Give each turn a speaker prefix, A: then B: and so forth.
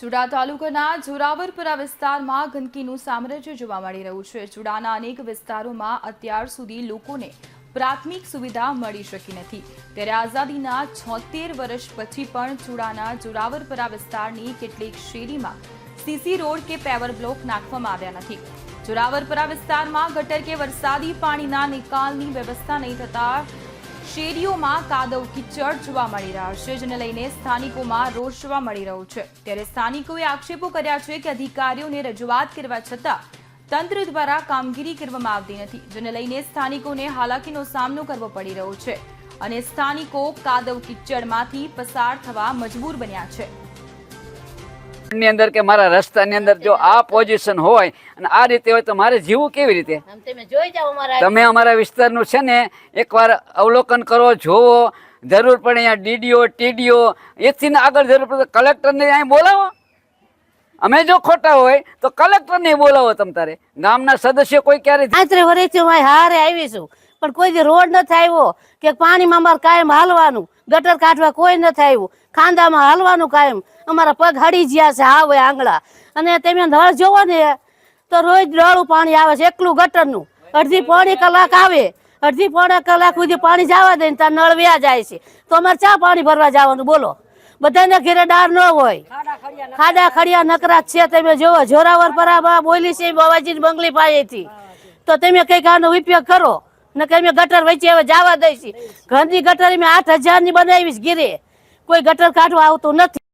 A: ચુડા તાલુકાના જોરાવરપુરા વિસ્તારમાં ગંદકીનું સામ્રાજ્ય જોવા મળી રહ્યું છે. ચુડાના અનેક વિસ્તારોમાં અત્યાર સુધી લોકોને પ્રાથમિક સુવિધા મળી શકી નથી. ત્યારે આઝાદીના છોતેર વર્ષ પછી પણ ચુડાના જોરાવરપુરા વિસ્તારની કેટલીક શેરીમાં સીસી રોડ કે પેવર બ્લોક નાખવામાં આવ્યા નથી. જોરાવરપુરા વિસ્તારમાં ગટર કે વરસાદી પાણીના નિકાલની વ્યવસ્થા નહીં થતા શેરીઓમાં કાદવ કિચડ જોવા મળી રહ્યા છે, જેને લઈને સ્થાનિકોમાં રોષ જોવા મળી રહ્યો છે. ત્યારે સ્થાનિકોએ આક્ષેપો કર્યા છે કે અધિકારીઓને રજૂઆત કરવા છતાં તંત્ર દ્વારા કામગીરી કરવામાં આવતી નથી, જેને લઈને સ્થાનિકોને હાલાકીનો સામનો કરવો પડી રહ્યો છે અને સ્થાનિકો કાદવ કિચડમાંથી પસાર થવા મજબૂર બન્યા છે.
B: ની અંદર કે મારા રસ્તાની અંદર જો આ પોઝિશન હોય અને આ રીતે હોય તો મારે જીવવું કેવી રીતે?
C: તમે અમારા
B: વિસ્તારનું છે ને એકવાર અવલોકન કરો જોવો જરૂર પડે અહીંયા ડીડીઓ ટીડીઓ એથી આગળ જરૂર પડે કલેક્ટરને અહીં બોલાવો. અમે જો ખોટા હોય તો કલેક્ટરને બોલાવો તમ તારે. ગામના સદસ્ય કોઈ ક્યારે
C: આંતરે વરેથી હું હારે આવીશું. પણ કોઈ રોડ નથી આવ્યો કે પાણીમાં અમારે કાયમ હાલવાનું. ગટર કાઢવા કોઈ નથી આવ્યું ખાંદામાં હાલવાનું કાયમ. અમારા પગ હડી ગયા છે આવે આંગળા. અને તમે નળ જોવો ને, તો રોજ ડોળું પાણી આવે છે, એકલું ગટરનું. અડધી પોણી કલાક આવે. અડધી પોણા કલાક સુધી પાણી જવા દે ને ત્યાં નળ વ્યા જાય છે. તો અમારે ચા પાણી ભરવા જવાનું, બોલો. બધાને ઘેરે ડાર ન હોય. ખાડા ખડિયા નકરા છે, તમે જોવો. જોરાવર પરામાં બોલી છે બાવાજી બંગલી પાસેથી. તો તમે કંઈક આનો ઉપયોગ કરો. અમે ગટર વચ્ચે હવે જવા દઈશી. ઘરની ગટર મેં આઠ હજારની બનાવીશ ગીરે. કોઈ ગટર કાઢવા આવતું નથી.